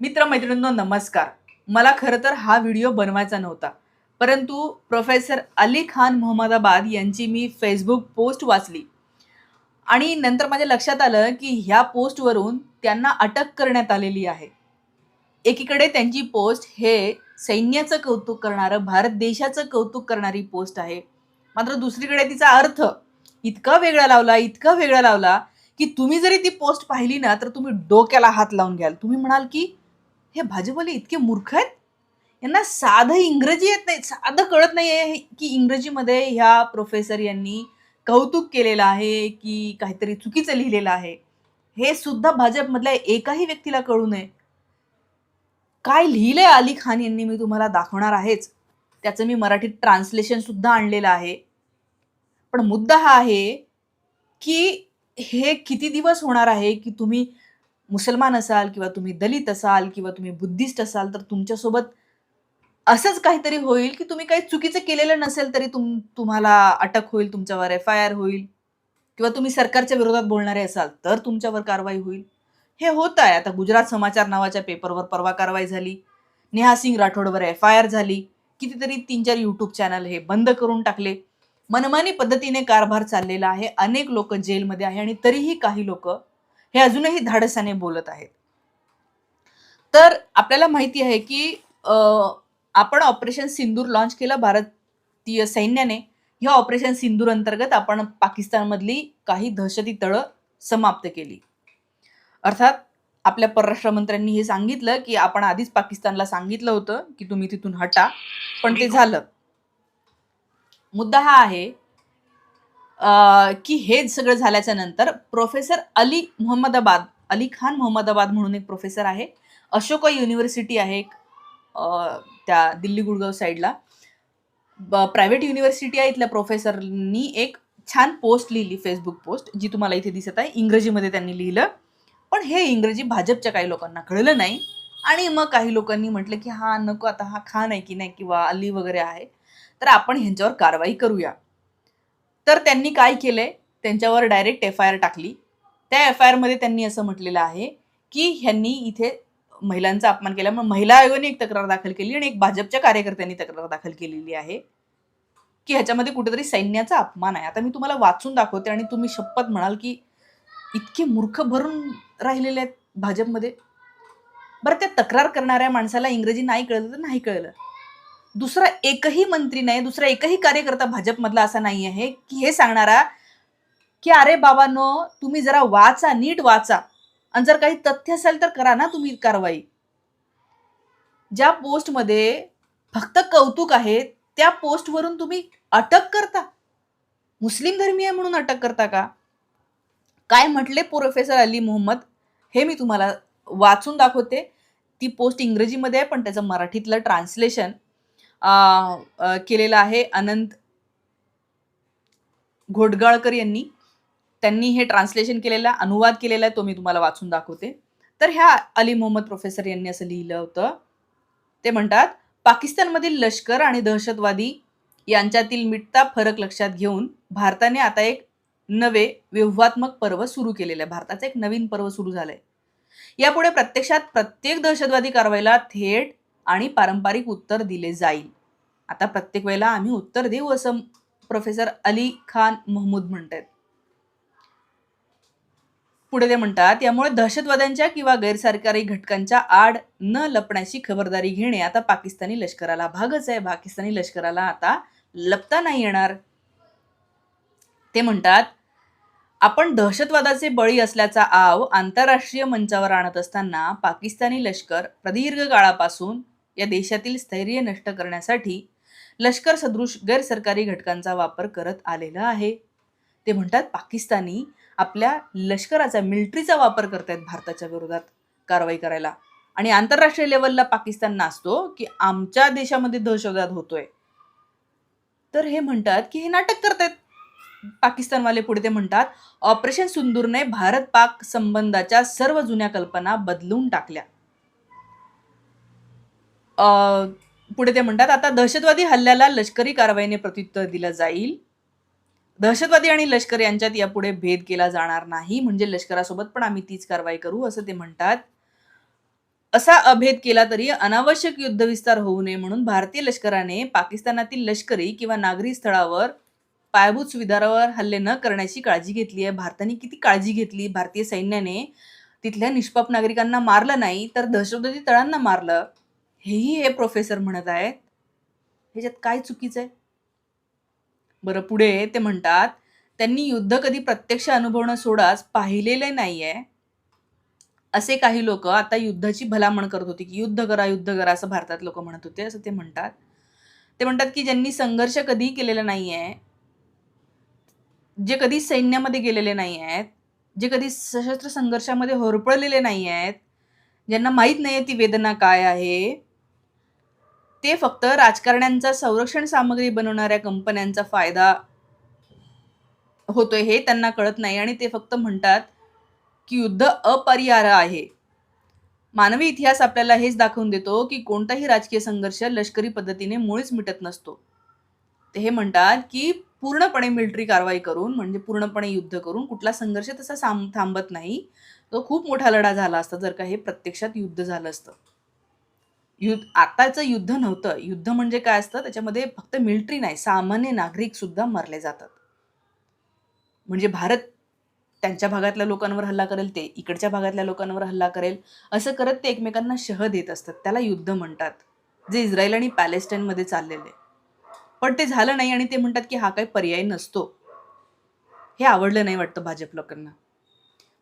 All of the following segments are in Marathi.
मित्रमैत्रिणींनो नमस्कार. मला खरं तर हा व्हिडिओ बनवायचा नव्हता. परंतु प्रोफेसर अली खान मोहम्मदाबाद यांची मी फेसबुक पोस्ट वाचली. आणि नंतर माझ्या लक्षात आलं की ह्या पोस्टवरून त्यांना अटक करण्यात आलेली आहे. एकीकडे त्यांची पोस्ट हे सैन्याचं कौतुक करणारं भारत देशाचं कौतुक करणारी पोस्ट आहे. मात्र दुसरीकडे तिचा अर्थ इतका वेगळा लावला इतका वेगळा लावला की तुम्ही जरी ती पोस्ट पाहिली ना तर तुम्ही डोक्याला हात लावून घ्याल. तुम्ही म्हणाल की हे भाजीवाले इतके मूर्ख आहेत? यांना साधं इंग्रजी येत नाही साधं कळत नाही आहे की इंग्रजीमध्ये ह्या प्रोफेसर यांनी कौतुक केलेलं आहे की काहीतरी चुकीचं लिहिलेलं आहे. हे सुद्धा भाजपमधल्या एकाही व्यक्तीला कळू नये. काय लिहिलंय अली खान यांनी मी तुम्हाला दाखवणार आहेच. त्याचं मी मराठीत ट्रान्सलेशन सुद्धा आणलेलं आहे. पण मुद्दा हा आहे की हे किती दिवस होणार आहे की तुम्ही मुसलमान असाल किंवा तुम्ही दलित असाल किंवा तुम्ही बुद्धिस्ट असाल तर तुमच्यासोबत असंच काहीतरी होईल की तुम्ही काही चुकीचं केलेलं नसेल तरी तुम तुम्हाला अटक होईल तुमच्यावर एफ आय आर होईल. किंवा तुम्ही सरकारच्या विरोधात बोलणारे असाल तर तुमच्यावर कारवाई होईल. हे होत आहे. आता गुजरात समाचार नावाच्या पेपरवर परवा कारवाई झाली. नेहा सिंग राठोडवर एफ आय आर झाली. कितीतरी तीन चार यूट्यूब चॅनल हे बंद करून टाकले. मनमानी पद्धतीने कारभार चाललेला आहे. अनेक लोक जेलमध्ये आहे आणि तरीही काही लोक हे अजूनही धाडसाने बोलत आहेत. तर आपल्याला माहिती आहे की आपण ऑपरेशन सिंदूर लॉन्च केलं भारतीय सैन्याने. ह्या ऑपरेशन सिंदूर अंतर्गत आपण पाकिस्तानमधली काही दहशती तळं समाप्त केली. अर्थात आपल्या परराष्ट्र मंत्र्यांनी हे सांगितलं की आपण आधीच पाकिस्तानला सांगितलं होतं की तुम्ही तिथून हटा. पण ते झालं. मुद्दा हा आहे की हे सगळं झाल्याच्यानंतर प्रोफेसर अली मोहम्मदाबाद अली खान मोहम्मदाबाद म्हणून एक प्रोफेसर आहे. अशोका युनिव्हर्सिटी आहे एक, त्या दिल्ली गुडगाव साईडला. प्रायव्हेट युनिव्हर्सिटी आहे इथल्या प्रोफेसरनी एक छान पोस्ट लिहिली फेसबुक पोस्ट जी तुम्हाला इथे दिसत आहे. इंग्रजीमध्ये त्यांनी लिहिलं. पण हे इंग्रजी भाजपच्या काही लोकांना कळलं नाही. आणि मग काही लोकांनी म्हटलं की हा नको आता हा खान आहे की नाही किंवा अली वगैरे आहे. तर आपण ह्यांच्यावर कारवाई करूया. तर त्यांनी काय केलंय? त्यांच्यावर डायरेक्ट एफ आय आर टाकली. त्या एफ आय आरमध्ये त्यांनी असं म्हटलेलं आहे की ह्यांनी इथे महिलांचा अपमान केल्यामुळे महिला आयोगाने एक तक्रार दाखल केली आणि एक भाजपच्या कार्यकर्त्यांनी तक्रार दाखल केलेली आहे की ह्याच्यामध्ये कुठेतरी सैन्याचा अपमान आहे. आता मी तुम्हाला वाचून दाखवते आणि तुम्ही शपथ म्हणाल की इतके मूर्ख भरून राहिलेले आहेत भाजपमध्ये. बरं त्या तक्रार करणाऱ्या माणसाला इंग्रजी नाही कळलं तर नाही कळलं. दुसरा एकही मंत्री नाही दुसरा एकही कार्यकर्ता भाजपमधला असा नाही आहे की हे सांगणारा की अरे बाबांनो तुम्ही जरा वाचा नीट वाचा. आणि जर काही तथ्य असेल तर करा ना तुम्ही कारवाई. ज्या पोस्टमध्ये फक्त कौतुक आहे त्या पोस्टवरून तुम्ही अटक करता. मुस्लिम धर्मीय म्हणून अटक करता का? काय म्हटले प्रोफेसर अली मोहम्मद? हे मी तुम्हाला वाचून दाखवते. ती पोस्ट इंग्रजीमध्ये आहे पण त्याचं मराठीतलं ट्रान्सलेशन केलेलं आहे अनंत घोटगाळकर यांनी. त्यांनी हे ट्रान्सलेशन केलेला अनुवाद केलेला आहे तो मी तुम्हाला वाचून दाखवते. तर ह्या अली मोहम्मद प्रोफेसर यांनी असं लिहिलं होतं. ते म्हणतात पाकिस्तानमधील लष्कर आणि दहशतवादी यांच्यातील मिटता फरक लक्षात घेऊन भारताने आता एक नवे व्यवहात्मक पर्व सुरू केलेलं आहे. भारताचं एक नवीन पर्व सुरू झालंय. यापुढे प्रत्यक्षात प्रत्येक दहशतवादी कारवाईला थेट आणि पारंपरिक उत्तर दिले जाईल. आता प्रत्येक वेळेला आम्ही उत्तर देऊ असं प्रोफेसर अली खान महमूद म्हणतात. पुढे ते म्हणतात यामुळे दहशतवाद्यांच्या किंवा गैरसरकारी घटकांच्या आड न लपण्याची खबरदारी घेणे आता पाकिस्तानी लष्कराला भागच आहे. पाकिस्तानी लष्कराला आता लपता नाही येणार. ते म्हणतात आपण दहशतवादाचे बळी असल्याचा आव आंतरराष्ट्रीय मंचावर आणत असताना पाकिस्तानी लष्कर प्रदीर्घ काळापासून या देशातील स्थैर्य नष्ट करण्यासाठी लष्कर सदृश गैरसरकारी घटकांचा वापर करत आलेला आहे. ते म्हणतात पाकिस्तानी आपल्या लष्कराचा मिलिटरीचा वापर करतायत भारताच्या विरोधात कारवाई करायला. आणि आंतरराष्ट्रीय लेवलला पाकिस्तान नाचतो की आमच्या देशामध्ये दहशतवाद होतोय. तर हे म्हणतात की हे नाटक करतायत. पाकिस्तानवाले पुढे ते म्हणतात ऑपरेशन सुंदूरने भारत पाक संबंधाच्या सर्व जुन्या कल्पना बदलून टाकल्या. पुढे ते म्हणतात आता दहशतवादी हल्ल्याला लष्करी कारवाईने प्रत्युत्तर दिलं जाईल. दहशतवादी आणि लष्कर यांच्यात यापुढे भेद केला जाणार नाही. म्हणजे लष्करासोबत पण आम्ही तीच कारवाई करू असं ते म्हणतात. असा अभेद केला तरी अनावश्यक युद्धविस्तार होऊ नये म्हणून भारतीय लष्कराने पाकिस्तानातील लष्करी किंवा नागरी स्थळावर पायाभूत सुविधावर हल्ले न करण्याची काळजी घेतली आहे. भारताने किती काळजी घेतली? भारतीय सैन्याने तिथल्या निष्पाप नागरिकांना मारलं नाही तर दहशतवादी तळांना मारलं. हेही हे प्रोफेसर म्हणत आहेत. ह्याच्यात काय चुकीचं आहे? बरं पुढे ते म्हणतात त्यांनी युद्ध कधी प्रत्यक्ष अनुभवणं सोडाच पाहिलेले आहे असे काही लोक आता युद्धाची भलामण करत होती की युद्ध करा युद्ध करा असं भारतात लोक म्हणत होते असं ते म्हणतात. ते म्हणतात की ज्यांनी संघर्ष कधी केलेला नाही आहे जे कधी सैन्यामध्ये गेलेले नाही आहेत जे कधी सशस्त्र संघर्षामध्ये होरपळलेले नाही आहेत ज्यांना माहीत नाही ती वेदना काय आहे ते फक्त राजकारण्यांचा संरक्षण सामग्री बनवणाऱ्या कंपन्यांचा फायदा होतोय हे त्यांना कळत नाही आणि ते फक्त म्हणतात की युद्ध अपरिहार्य आहे. मानवी इतिहास आपल्याला हेच दाखवून देतो की कोणताही राजकीय संघर्ष लष्करी पद्धतीने मुळीच मिटत नसतो. ते हे म्हणतात की पूर्णपणे मिलिटरी कारवाई करून म्हणजे पूर्णपणे युद्ध करून कुठला संघर्ष तसा साम थांबत नाही. तो खूप मोठा लढा झाला असता जर का हे प्रत्यक्षात युद्ध झालं असतं. युद्ध आताचं युद्ध नव्हतं. युद्ध म्हणजे काय असतं? त्याच्यामध्ये फक्त मिलिटरी नाही सामान्य नागरिक सुद्धा मरले जातात. म्हणजे भारत त्यांच्या भागातल्या लोकांवर हल्ला करेल ते इकडच्या भागातल्या लोकांवर हल्ला करेल असं करत ते एकमेकांना शह देत असतात. त्याला युद्ध म्हणतात. जे इस्रायल आणि पॅलेस्टाईनमध्ये चाललेले. पण ते झालं नाही आणि ते म्हणतात की हा काही पर्याय नसतो. हे आवडलं नाही वाटतं भाजप लोकांना.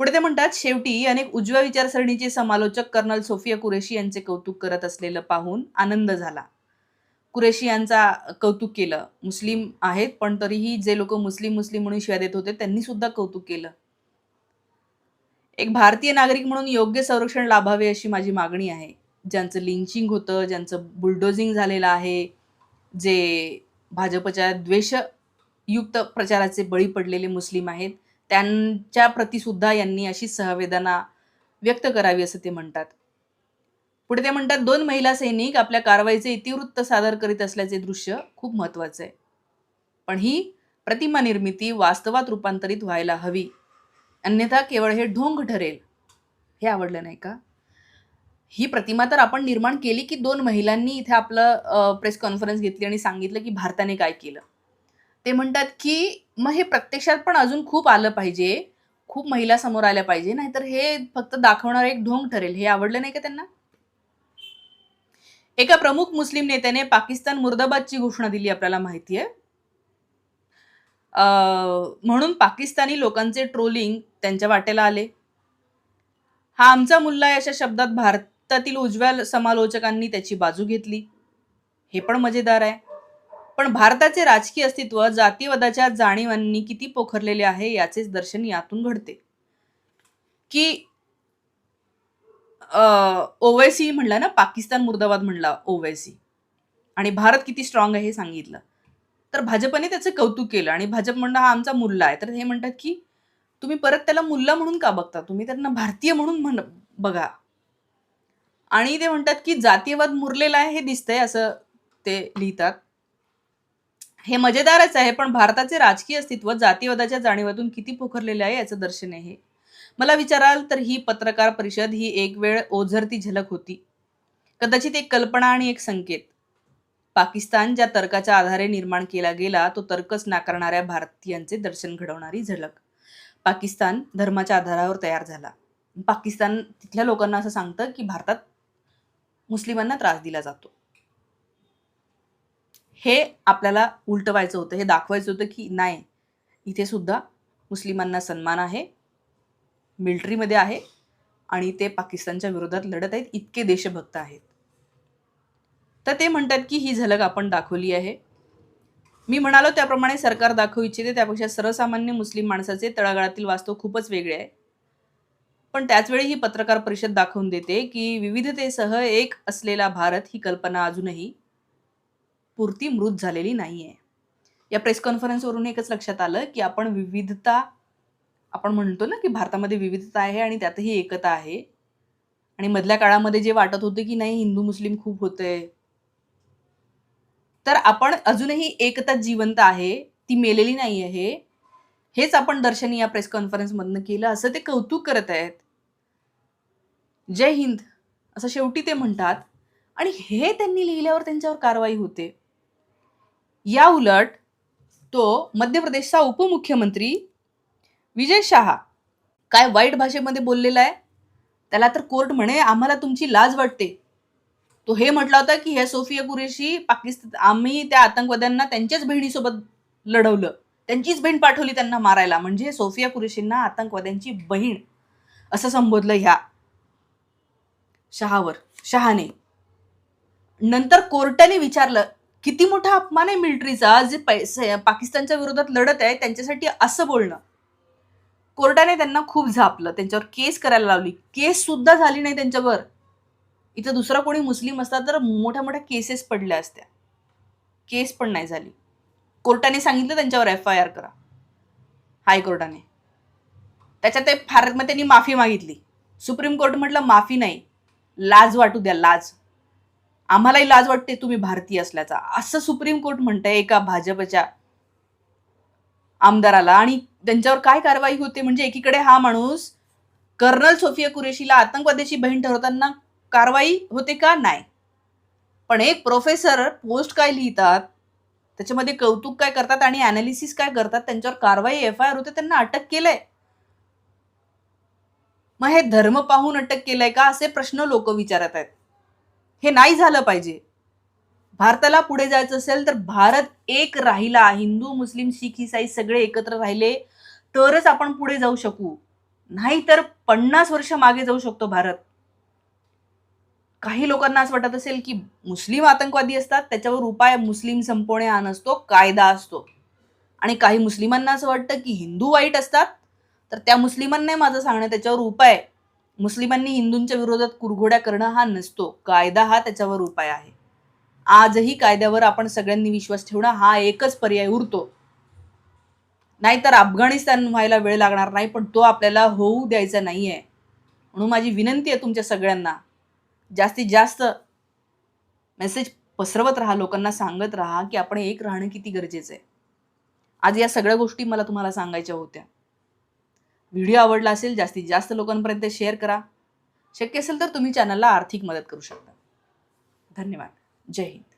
पुढे ते म्हणतात शेवटी अनेक उजव्या विचारसरणीचे समालोचक कर्नल सोफिया कुरेशी यांचे कौतुक करत असलेलं पाहून आनंद झाला. कुरेशी यांचा कौतुक केलं. मुस्लिम आहेत पण तरीही जे लोक मुस्लिम मुस्लिम म्हणून शिव्या देत होते त्यांनी सुद्धा कौतुक केलं. एक भारतीय नागरिक म्हणून योग्य संरक्षण लाभावे अशी माझी मागणी आहे. ज्यांचं लिंचिंग होतं ज्यांचं बुलडोझिंग झालेलं आहे जे भाजपच्या द्वेषयुक्त प्रचाराचे बळी पडलेले मुस्लिम आहेत त्यांच्या प्रतिसुद्धा यांनी अशी सहवेदना व्यक्त करावी असं ते म्हणतात. पुढे ते म्हणतात दोन महिला सैनिक आपल्या कारवाईचे इतिवृत्त सादर करीत असल्याचे दृश्य खूप महत्त्वाचं आहे. पण ही प्रतिमा निर्मिती वास्तवात रूपांतरित व्हायला हवी. अन्यथा केवळ हे ढोंग ठरेल. हे आवडलं नाही का? ही प्रतिमा तर आपण निर्माण केली की दोन महिलांनी इथे आपलं प्रेस कॉन्फरन्स घेतली आणि सांगितलं की भारताने काय केलं. ते म्हणतात की मग हे प्रत्यक्षात पण अजून खूप आलं पाहिजे. खूप महिला समोर आल्या पाहिजे. नाहीतर हे फक्त दाखवणार एक ढोंग ठरेल. हे आवडलं नाही का त्यांना? एका प्रमुख मुस्लिम नेत्याने पाकिस्तान मुर्दाबादची घोषणा दिली आपल्याला माहिती आहे. म्हणून पाकिस्तानी लोकांचे ट्रोलिंग त्यांच्या वाटेला आले. हा आमचा मुल्ला आहे अशा शब्दात भारतातील उजव्या समालोचकांनी त्याची बाजू घेतली. हे पण मजेदार आहे. पण भारताचे राजकीय अस्तित्व जातीवादाच्या जाणीवांनी किती पोखरलेले आहे याचेच दर्शन यातून घडते. की ओवैसी म्हणला ना पाकिस्तान मुर्दाबाद म्हणला ओवैसी. आणि भारत किती स्ट्रॉंग आहे हे सांगितलं. तर भाजपने त्याचं कौतुक केलं आणि भाजप म्हणणं हा आमचा मुल्ला आहे. तर हे म्हणतात की तुम्ही परत त्याला मुल्ला म्हणून का बघता? तुम्ही त्यांना भारतीय म्हणून म्हण बघा. आणि ते म्हणतात की जातीयवाद मुरलेला आहे हे दिसतंय असं ते लिहितात. हे मजेदारच आहे पण भारताचे राजकीय अस्तित्व जातीवादाच्या जाणीवातून किती पोखरलेले आहे याचं दर्शन आहे मला विचाराल तर ही पत्रकार परिषद ही एक वेळ ओझरती झलक होती. कदाचित एक कल्पना आणि एक संकेत. पाकिस्तान ज्या तर्काच्या आधारे निर्माण केला गेला तो तर्कच नाकारणाऱ्या भारतीयांचे दर्शन घडवणारी झलक. पाकिस्तान धर्माच्या आधारावर तयार झाला. पाकिस्तान तिथल्या लोकांना असं सांगतं की भारतात मुस्लिमांना त्रास दिला जातो. हे आपल्याला उलटवायचं होतं हे दाखवायचं होतं की नाही इथे सुद्धा मुस्लिमांना सन्मान आहे मिलिटरीमध्ये आहे आणि ते पाकिस्तानच्या विरोधात लढत आहेत इतके देशभक्त आहेत. तर ते म्हणतात की ही झलक आपण दाखवली आहे. मी म्हणालो त्याप्रमाणे सरकार दाखवू इच्छिते त्यापेक्षा सर्वसामान्य मुस्लिम माणसाचे तळागाळातील वास्तव खूपच वेगळे आहे. पण त्याचवेळी ही पत्रकार परिषद दाखवून देते की विविधतेसह एक असलेला भारत ही कल्पना अजूनही पुरती मृत झालेली नाही आहे या प्रेस कॉन्फरन्सवरून एकच लक्षात आलं की आपण विविधता आपण म्हणतो ना की भारतामध्ये विविधता आहे आणि त्यातही एकता आहे. आणि मधल्या काळामध्ये जे वाटत होते की नाही हिंदू मुस्लिम खूप होते तर आपण अजूनही एकता जिवंत आहे ती मेलेली नाही आहे हेच आपण दर्शनी या प्रेस कॉन्फरन्समधनं केलं असं ते कौतुक करत आहेत. जय हिंद असं शेवटी ते म्हणतात. आणि हे त्यांनी लिहिल्यावर त्यांच्यावर कारवाई होते. या उलट तो मध्य प्रदेशचा उपमुख्यमंत्री विजय शहा. काय वाईट भाषेमध्ये बोललेला आहे? त्याला तर कोर्ट म्हणे आम्हाला तुमची लाज वाटते. तो हे म्हटला होता की हे सोफिया कुरेशी पाकिस्तान आम्ही त्या आतंकवाद्यांना त्यांच्याच बहिणीसोबत लढवलं. त्यांचीच बहीण पाठवली त्यांना मारायला. म्हणजे सोफिया कुरेशींना आतंकवाद्यांची बहीण. असं संबोधलं ह्या शहावर शहाने. नंतर कोर्टाने विचारलं किती मोठा अपमान आहे मिलिटरीचा जे पैसे पाकिस्तानच्या विरोधात लढत आहे त्यांच्यासाठी असं बोलणं. कोर्टाने त्यांना खूप झापलं त्यांच्यावर केस करायला लावली. केस सुद्धा झाली नाही त्यांच्यावर. इथं दुसरा कोणी मुस्लिम असता तर मोठ्या मोठ्या केसेस पडल्या असत्या. केस पण नाही झाली. कोर्टाने सांगितलं त्यांच्यावर एफ आय आर करा. हायकोर्टाने. त्याच्यात ते फार मग त्यांनी माफी मागितली. सुप्रीम कोर्ट म्हटलं माफी नाही. लाज वाटू द्या लाज. आम्हालाही लाज वाटते तुम्ही भारतीय असल्याचा. असं सुप्रीम कोर्ट म्हणतंय एका भाजपच्या आमदाराला. आणि त्यांच्यावर काय कारवाई होते म्हणजे एकीकडे हा माणूस कर्नल सोफिया कुरेशीला आतंकवाद्याची बहीण ठरवताना कारवाई होते का? नाही. पण एक प्रोफेसर पोस्ट काय लिहितात त्याच्यामध्ये कौतुक काय करतात आणि अनालिसिस काय करतात त्यांच्यावर कारवाई एफ आय आर होते त्यांना अटक केलंय. मग हे धर्म पाहून अटक केलंय का? असे प्रश्न लोक विचारत आहेत. हे नाही झालं पाहिजे. भारताला पुढे जायचं असेल तर भारत एक राहिला. हिंदू मुस्लिम शीख इसाई सगळे एकत्र राहिले तरच आपण पुढे जाऊ शकू. नाही तर पन्नास वर्ष मागे जाऊ शकतो भारत. काही लोकांना असं वाटत असेल की मुस्लिम आतंकवादी असतात त्याच्यावर उपाय मुस्लिम संपवणे हा नसतो कायदा असतो. आणि काही मुस्लिमांना असं वाटतं की हिंदू वाईट असतात तर त्या मुस्लिमांनाही माझं सांगणं त्याच्यावर उपाय मुस्लिमांनी हिंदूंच्या विरोधात कुरघोड्या करणं हा नसतो. कायदा हा त्याच्यावर उपाय आहे. आजही कायद्यावर आपण सगळ्यांनी विश्वास ठेवणं हा एकच पर्याय उरतो. नाहीतर अफगाणिस्तान व्हायला वेळ लागणार नाही पण तो आपल्याला होऊ द्यायचा नाही आहे म्हणून माझी विनंती आहे तुमच्या सगळ्यांना. जास्तीत जास्त मेसेज पसरवत राहा लोकांना सांगत राहा की आपण एक राहणं किती गरजेचं आहे. आज या सगळ्या गोष्टी मला तुम्हाला सांगायच्या होत्या. व्हिडिओ आवडला असेल जास्तीत जास्त लोकांपर्यंत शेअर करा. शक्य असेल तर तुम्ही चॅनलला आर्थिक मदत करू शकता. धन्यवाद. जय हिंद.